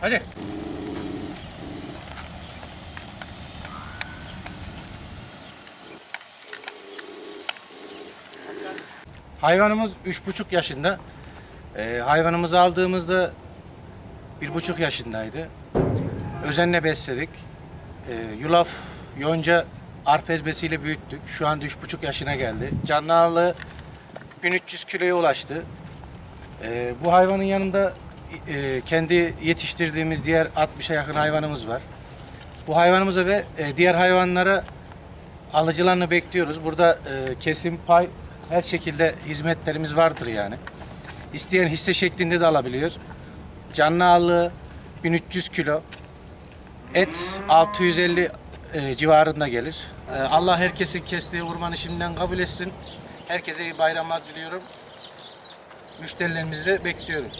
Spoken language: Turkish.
Hadi. Hayvanımız üç buçuk yaşında. Ee, hayvanımızı aldığımızda bir buçuk yaşındaydı. Özenle besledik. Ee, yulaf, yonca, arpez besiyle büyüttük. Şu anda üç buçuk yaşına geldi. Canlı ağırlığı 1300 kiloya ulaştı. Ee, bu hayvanın yanında e, kendi yetiştirdiğimiz diğer 60'a yakın hayvanımız var. Bu hayvanımıza ve e, diğer hayvanlara alıcılarını bekliyoruz. Burada e, kesim, pay, her şekilde hizmetlerimiz vardır yani. İsteyen hisse şeklinde de alabiliyor. Canlı ağırlığı 1300 kilo. Et 650 e, civarında gelir. E, Allah herkesin kestiği kurbanı şimdiden kabul etsin. Herkese iyi bayramlar diliyorum. Müşterilerimizi de bekliyorum.